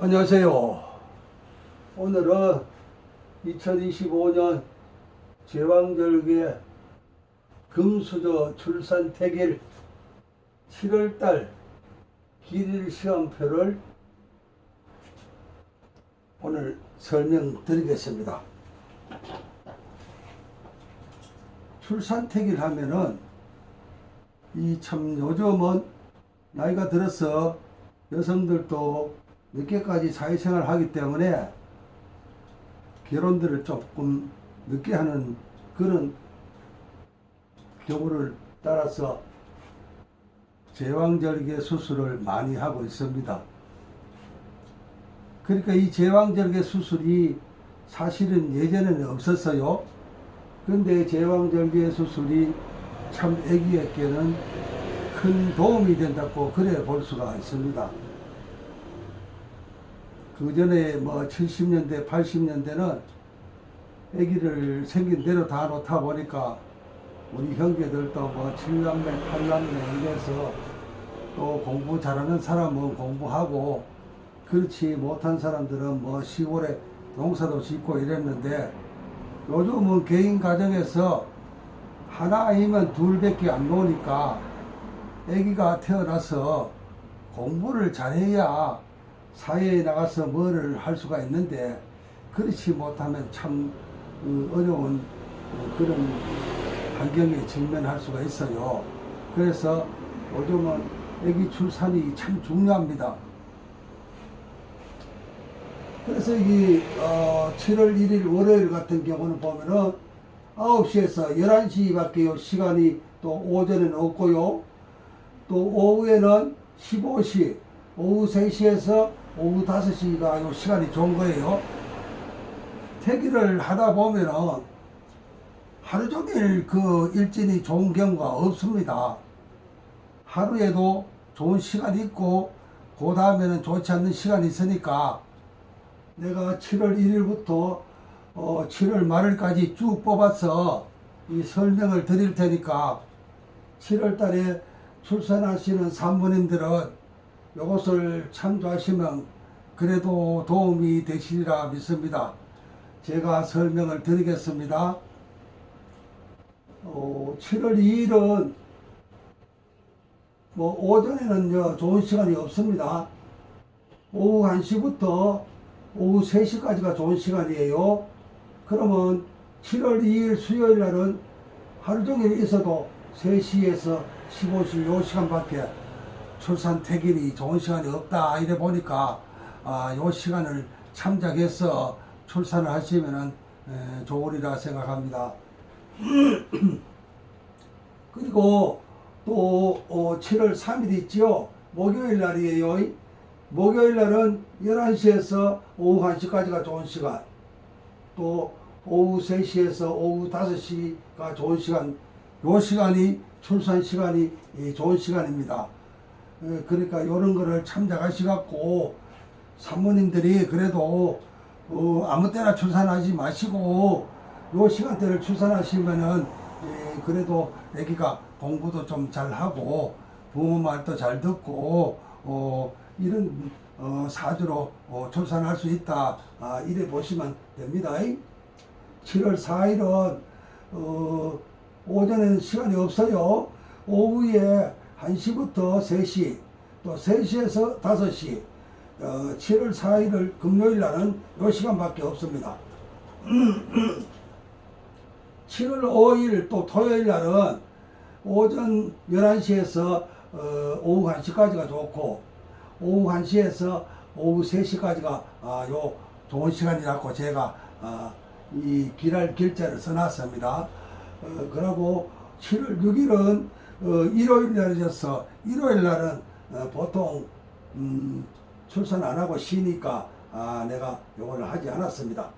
안녕하세요. 오늘은 2025년 제왕절개 금수저 출산 태길 7월달 길일 시험표를 오늘 설명드리겠습니다. 출산 태길 하면은 이 참 요즘은 나이가 들어서 여성들도 늦게까지 사회생활 하기 때문에 결혼들을 조금 늦게 하는 그런 경우를 따라서 제왕절개 수술을 많이 하고 있습니다. 그러니까 이 제왕절개 수술이 사실은 예전에는 없었어요. 근데 제왕절개 수술이 참 아기에게는 큰 도움이 된다고 그래 볼 수가 있습니다. 그 전에 뭐 70년대, 80년대는 아기를 생긴 대로 다 놓다 보니까 우리 형제들도 뭐 7남매, 8남매 이래서 또 공부 잘하는 사람은 공부하고 그렇지 못한 사람들은 뭐 시골에 농사도 짓고 이랬는데 요즘은 개인 가정에서 하나 아니면 둘밖에 안 노니까 아기가 태어나서 공부를 잘해야 사회에 나가서 뭐를 할 수가 있는데 그렇지 못하면 참 어, 어려운 어, 그런 환경에 직면할 수가 있어요. 그래서 요즘은 아기 출산이 참 중요합니다. 그래서 이 어, 7월 1일 월요일 같은 경우는 보면은 9시에서 11시밖에 시간이 또 오전에는 없고요. 또 오후에는 15시, 오후 3시에서 오후 5시가 요 시간이 좋은 거예요. 태기를 하다 보면은 하루 종일 그 일진이 좋은 경우가 없습니다. 하루에도 좋은 시간이 있고, 그 다음에는 좋지 않는 시간이 있으니까, 내가 7월 1일부터 어, 7월 말일까지 쭉 뽑아서 이 설명을 드릴 테니까 7월 달에 출산하시는 산모님들은 이것을 참조하시면 그래도 도움이 되시리라 믿습니다. 제가 설명을 드리겠습니다. 어, 7월 2일은 뭐 오전에는 좋은 시간이 없습니다. 오후 1시부터 오후 3시까지가 좋은 시간이에요. 그러면 7월 2일 수요일 날은 하루 종일 있어도 3시에서 15시 요 시간밖에 출산 태길이 좋은 시간이 없다 이래 보니까 아, 요 시간을 참작해서 출산을 하시면은 에, 좋으리라 생각합니다. 그리고 또 어, 7월 3일 있지요. 목요일 날이에요. 목요일 날은 11시에서 오후 1시까지가 좋은 시간. 또 오후 3시에서 오후 5시가 좋은 시간. 요 시간이 출산 시간이 이 좋은 시간입니다. 에, 그러니까 요런 거를 참작하시갖고 산모님들이 그래도 어, 아무 때나 출산하지 마시고 요 시간대를 출산하시면은 에, 그래도 아기가 공부도 좀 잘하고 부모 말도 잘 듣고 어, 이런 어, 사주로 어, 출산할 수 있다 아, 이래 보시면 됩니다. 7월 4일은 어, 오전에는 시간이 없어요. 오후에 1시부터 3시 또 3시에서 5시 어, 7월 4일을 금요일 날은 요 시간밖에 없습니다. 7월 5일 또 토요일 날은 오전 11시에서 어, 오후 1시까지가 좋고 오후 1시에서 오후 3시까지가 아, 요 좋은 시간이라고 제가 아, 이 길할 길자를 써놨습니다. 어, 그리고 7월 6일은 어, 일요일 날이어서 일요일 날은 어, 보통 음, 출산 안 하고 쉬니까 아, 내가 요거를 하지 않았습니다.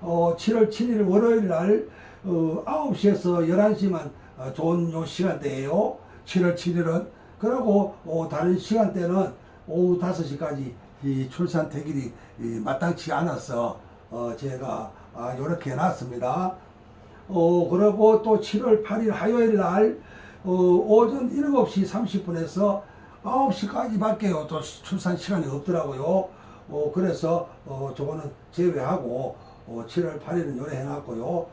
어, 7월 7일 월요일 날 어, 9시에서 11시만 어, 좋은 요 시간대예요. 7월 7일은 그리고 어, 다른 시간대는 오후 5시까지 이 출산 태길이 이 마땅치 않아서 어, 제가 아, 요렇게 해놨습니다. 어, 그리고 또 7월 8일 화요일 날 어, 오전 7시 30분에서 9시까지 밖에 또 출산 시간이 없더라고요. 어, 그래서 어, 저거는 제외하고 어, 7월 8일은 요래 해놨고요.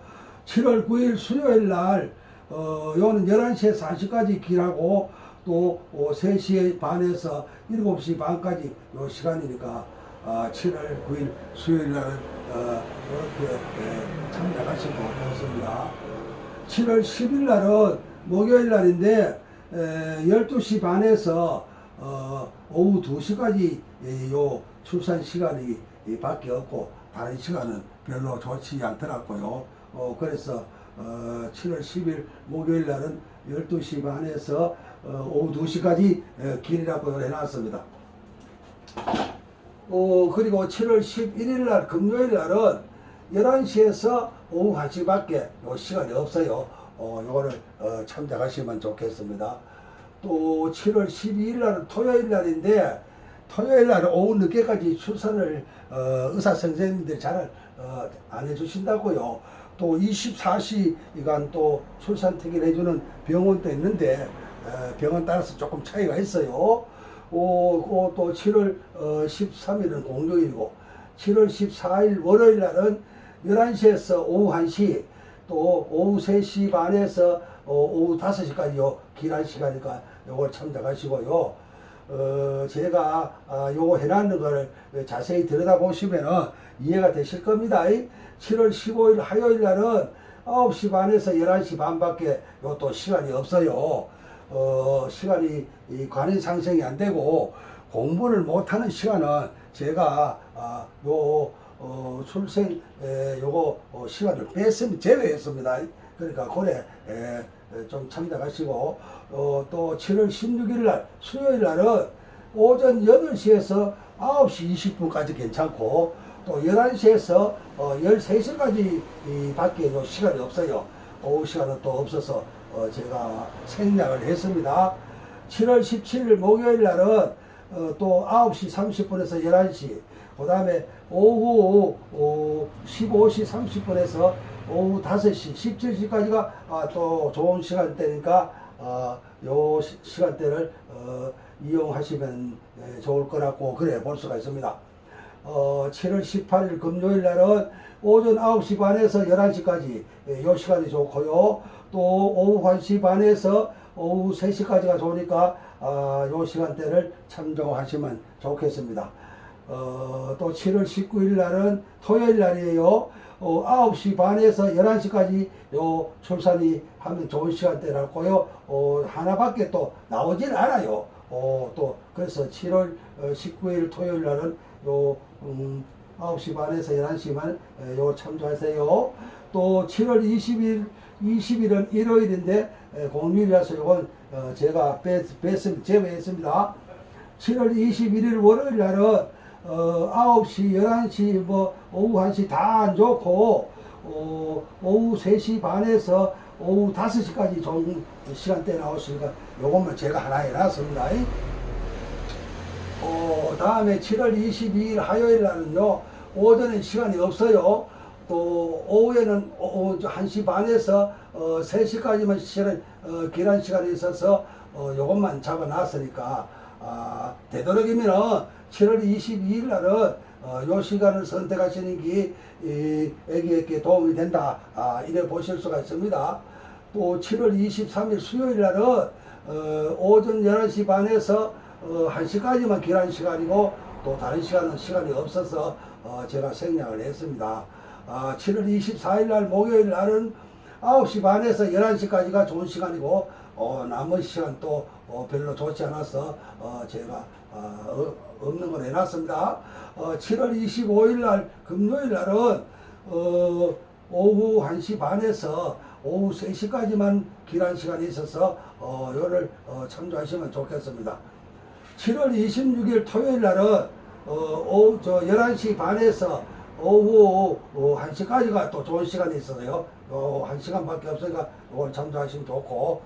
7월 9일 수요일 날 어, 요는 11시에서 1시까지 길하고 또 어, 3시 반에서 7시 반까지 요 시간이니까 아, 7월 9일 수요일 날은 어, 이렇게 예, 참작하시면 좋겠습니다. 7월 10일 날은 목요일 날인데 에, 12시 반에서 어, 오후 2시까지 요 출산 시간이 이 밖에 없고 다른 시간은 별로 좋지 않더라고요. 어, 그래서 어, 7월 10일 목요일 날은 12시 반에서 어, 오후 2시까지 에, 길이라고 해놨습니다. 어, 그리고 7월 11일 날 금요일 날은 11시에서 오후 1시 밖에 요 시간이 없어요. 어, 요거를 어, 참작하시면 좋겠습니다. 또 7월 12일 날은 토요일 날인데 토요일 날은 오후 늦게까지 출산을 어, 의사 선생님들이 잘 어, 안 해주신다고요. 또 24시간 또 출산 특일 해주는 병원도 있는데 에, 병원 따라서 조금 차이가 있어요. 오, 오, 또 7월 어, 13일은 공휴일이고 7월 14일 월요일 날은 11시에서 오후 1시 또 오후 3시 반에서 어, 오후 5시까지 요 길한 시간이니까 요걸 참작하시고요. 어, 제가 아, 요거 해놨는 거를 자세히 들여다보시면은 이해가 되실 겁니다. 7월 15일 화요일 날은 9시 반에서 11시 반밖에 요 또 시간이 없어요. 어, 시간이 이 관인 상승이 안 되고 공부를 못하는 시간은 제가 아, 요 어, 출생 에, 요거 어, 시간을 뺐으면 제외했습니다. 그러니까 고래 에, 에, 좀 참작하시고 어, 또 7월 16일 날 수요일 날은 오전 8시에서 9시 20분까지 괜찮고 또 11시에서 어, 13시까지 이 밖에 요 시간이 없어요. 오후 시간은 또 없어서 어, 제가 생략을 했습니다. 7월 17일 목요일 날은 어, 또 9시 30분에서 11시 그 다음에 오후 어, 15시 30분에서 오후 5시 17시까지가 아, 또 좋은 시간대니까 아, 요 시, 시간대를 어, 이용하시면 예, 좋을 거라고 그래 볼 수가 있습니다. 어, 7월 18일 금요일 날은 오전 9시 반에서 11시까지 예, 요 시간이 좋고요. 또 오후 1시 반에서 오후 3시까지가 좋으니까 아, 요 시간대를 참조하시면 좋겠습니다. 어, 또 7월 19일 날은 토요일 날이에요. 어, 9시 반에서 11시까지 요 출산이 하면 좋은 시간대라고요. 어, 하나밖에 또 나오질 않아요. 어, 또 그래서 7월 19일 토요일 날은 요 음, 9시 반에서 11시만 에, 요 참조하세요. 또 7월 20일 20일은 일요일인데 에, 공휴일이라서 요건 어, 제가 뺐, 뺐습니다. 제외했습니다. 7월 21일 월요일 날은 어, 9시, 11시, 뭐 오후 1시 다 안 좋고 어, 오후 3시 반에서 오후 5시까지 좋은 시간대 나오시니까 요것만 제가 하나 해놨습니다. 어, 다음에 7월 22일 화요일 날은요, 오전에 시간이 없어요. 또, 오후에는 오후 1시 반에서 어, 3시까지만 시간, 어, 길한 시간이 있어서 어, 요것만 잡아놨으니까, 아, 되도록이면은 7월 22일 날은 어, 요 시간을 선택하시는 게, 이, 애기에게 도움이 된다. 아, 이래 보실 수가 있습니다. 또 7월 23일 수요일 날은 어, 오전 11시 반에서 어, 1시까지만 길한 시간이고 또 다른 시간은 시간이 없어서 어, 제가 생략을 했습니다. 아, 7월 24일 날 목요일 날은 9시 반에서 11시까지가 좋은 시간이고 어, 나머지 시간 또 어, 별로 좋지 않아서 어, 제가 어, 어, 없는 걸 해놨습니다. 어, 7월 25일 날 금요일 날은 어, 오후 1시 반에서 오후 3시까지만 길한 시간이 있어서 어, 요를 어, 참조하시면 좋겠습니다. 7월 26일 토요일 날은 어, 오후 저 11시 반에서 오후 어, 1시까지가 또 좋은 시간이 있어요. 어, 1시간밖에 없으니까 이걸 참조하시면 좋고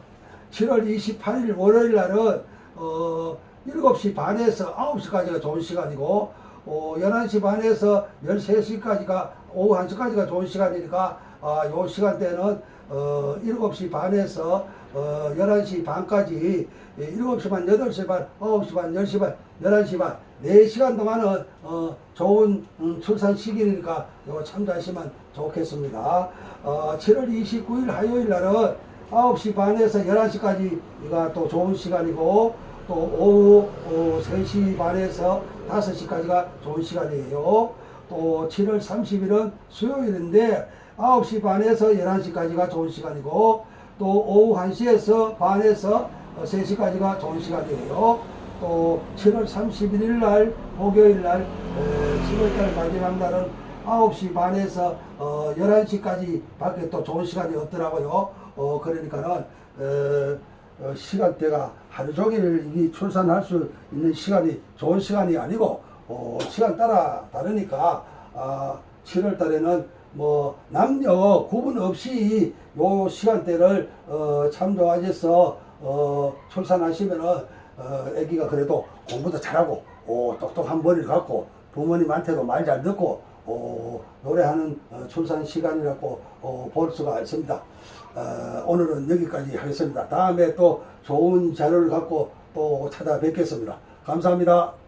7월 28일 월요일 날은 어, 7시 반에서 9시까지가 좋은 시간이고 어, 11시 반에서 13시까지가 오후 1시까지가 좋은 시간이니까 아, 요 시간대는 어, 7시 반에서 어, 11시 반까지 예, 7시 반, 8시 반, 9시 반, 10시 반, 11시 반 4시간 동안은 어, 좋은 음, 출산 시기니까 이거 참조하시면 좋겠습니다. 어, 7월 29일 화요일 날은 9시 반에서 11시까지 이가 또 좋은 시간이고 또 오후 어, 3시 반에서 5시까지가 좋은 시간이에요. 또 7월 30일은 수요일인데 9시 반에서 11시까지가 좋은 시간이고 또 오후 1시에서 반에서 어, 3시까지가 좋은 시간이에요. 또 7월 31일 날 목요일 날 7월 달 마지막 날은 9시 반에서 어, 11시까지 밖에 또 좋은 시간이 없더라고요. 어, 그러니까는 에, 어, 시간대가 하루 종일 이 출산할 수 있는 시간이 좋은 시간이 아니고 어, 시간 따라 다르니까 아, 7월 달에는 뭐 남녀 구분 없이 요 시간대를 어, 참조하셔서 어, 출산하시면은 어, 아기가 그래도 공부도 잘하고 오, 똑똑한 머리를 갖고 부모님한테도 말 잘 듣고 어, 노래하는 어, 출산 시간이라고 어, 볼 수가 있습니다. 어, 오늘은 여기까지 하겠습니다. 다음에 또 좋은 자료를 갖고 또 찾아뵙겠습니다. 감사합니다.